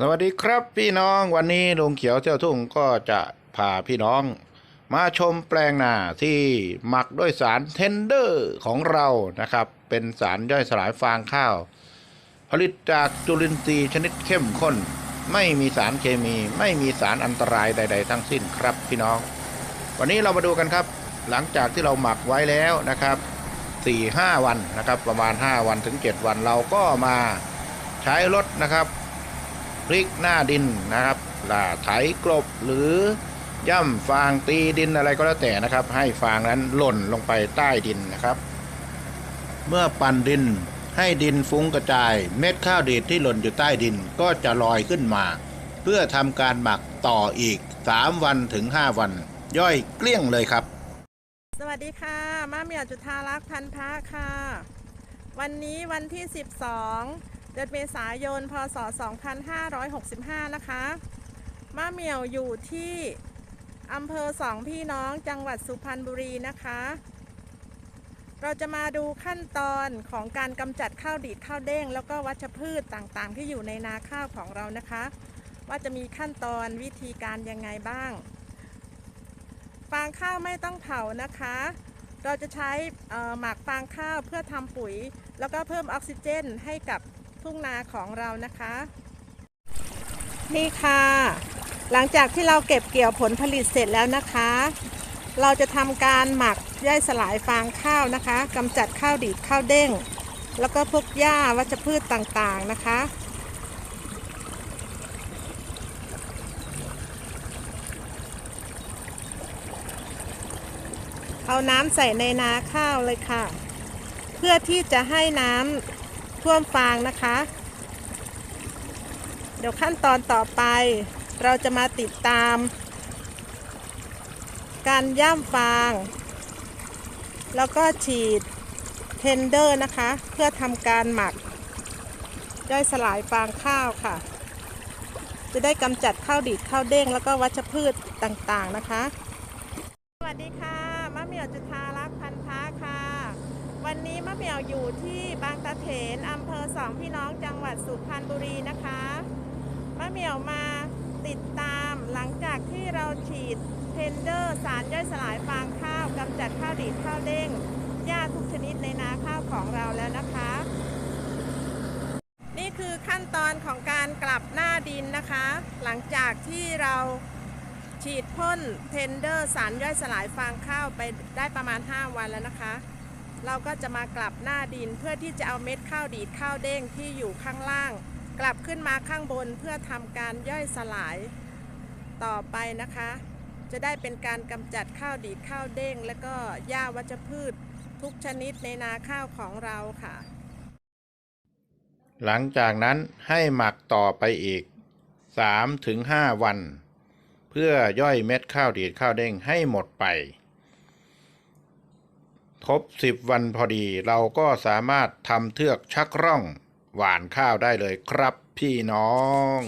สวัสดีครับพี่น้องวันนี้ลุงเขียวเที่ยวทุ่งก็จะพาพี่น้อง มาชมแปลงนาที่หมักด้วยสารเทนเดอร์ของเรานะครับ เป็นสารย่อยสลายฟางข้าว ผลิตจากจุลินทรีย์ชนิดเข้มข้น ไม่มีสารเคมี ไม่มีสารอันตรายใด ๆ ทั้งสิ้นครับพี่น้อง วันนี้เรามาดูกันครับ หลังจากที่เราหมักไว้แล้วนะครับ4 5 วันนะครับ ประมาณ 5 วันถึง 7 วันเราก็มาใช้รถนะครับ พลิกหน้าดินนะครับล่าไถกลบหรือย่ำฟางตีดินอะไรก็แล้วแต่นะครับ ให้ฟางนั้นหล่นลงไปใต้ดินนะครับ เมื่อปั่นดินให้ดินฟุ้งกระจาย เม็ดข้าวดีดที่หล่นอยู่ใต้ดินก็จะลอยขึ้นมา เพื่อทำการหมักต่ออีก 3 วันถึง 5 วัน ย่อยเกลี้ยงเลยครับ สวัสดีค่ะ มาเมียจุธารักษ์พันพระค่ะ วันนี้วันที่ 12 เดือนเมษายน พศ 2565 นะคะมาเหมี่ยวอยู่ที่อำเภอสองพี่น้องจังหวัดสุพรรณบุรีนะคะ เราจะมาดูขั้นตอนของการกำจัดข้าวดีดข้าวเด้ง แล้วก็วัชพืชต่างๆ ที่อยู่ในนาข้าวของเรานะคะ ว่าจะมีขั้นตอนวิธีการยังไงบ้าง ฟางข้าวไม่ต้องเผานะคะ เราจะใช้หมักฟางข้าวเพื่อทำปุ๋ย แล้วก็เพิ่มออกซิเจนให้กับ ทุ่งนาของเรานะคะ นี่ค่ะ หลังจากที่เราเก็บเกี่ยวผลผลิตเสร็จแล้วนะคะ เราจะทำการหมักย่อยสลายฟางข้าวนะคะกำจัดข้าวดีดข้าวเด้ง แล้วก็พวกหญ้าวัชพืชต่างๆนะคะเอาน้ำใส่ในนาข้าวเลยค่ะ เพื่อที่จะให้น้ำ ท่วมฟางนะคะ เดี๋ยวขั้นตอนต่อไป เราจะมาติดตาม การย่ำฟาง แล้วก็ฉีดเทนเดอร์นะคะ เพื่อทำการหมักย่อยสลายฟางข้าวค่ะ จะได้กำจัดข้าวดีดข้าวเด้ง แล้วก็วัชพืชต่างๆนะคะ สวัสดีค่ะมะเหมี่ยวจุธารักพันธะค่ะ วันนี้มะเหมี่ยวอยู่ที่บางตะเถนอำเภอสองพี่น้องจังหวัดสุพรรณบุรีนะคะมะเหมี่ยวมาติดตามหลังจากที่เราฉีดเทนเดอร์สารย่อยสลายฟางข้าวกำจัดข้าวดีดข้าวเด้งหญ้าทุกชนิดในนาข้าวของเราแล้วนะคะ นี่คือขั้นตอนของการกลับหน้าดินนะคะ หลังจากที่เราฉีดพ่นเทนเดอร์สารย่อยสลายฟางข้าวไปได้ประมาณ 5 วันแล้วนะคะ เราก็จะมากลับหน้าดินเพื่อที่จะเอาเม็ดข้าวดีดข้าวเด้งที่อยู่ข้างล่าง กลับขึ้นมาข้างบนเพื่อทำการย่อยสลายต่อไปนะคะ จะได้เป็นการกำจัดข้าวดีดข้าวเด้ง และก็หญ้าวัชพืชทุกชนิดในนาข้าวของเราค่ะ หลังจากนั้นให้หมักต่อไปอีก 3-5ถึงวัน เพื่อย่อยเม็ดข้าวดีดข้าวเด้งให้หมดไป ครบ10วันพอดี เราก็สามารถทำเทือกชักร่อง หวานข้าวได้เลยครับพี่น้อง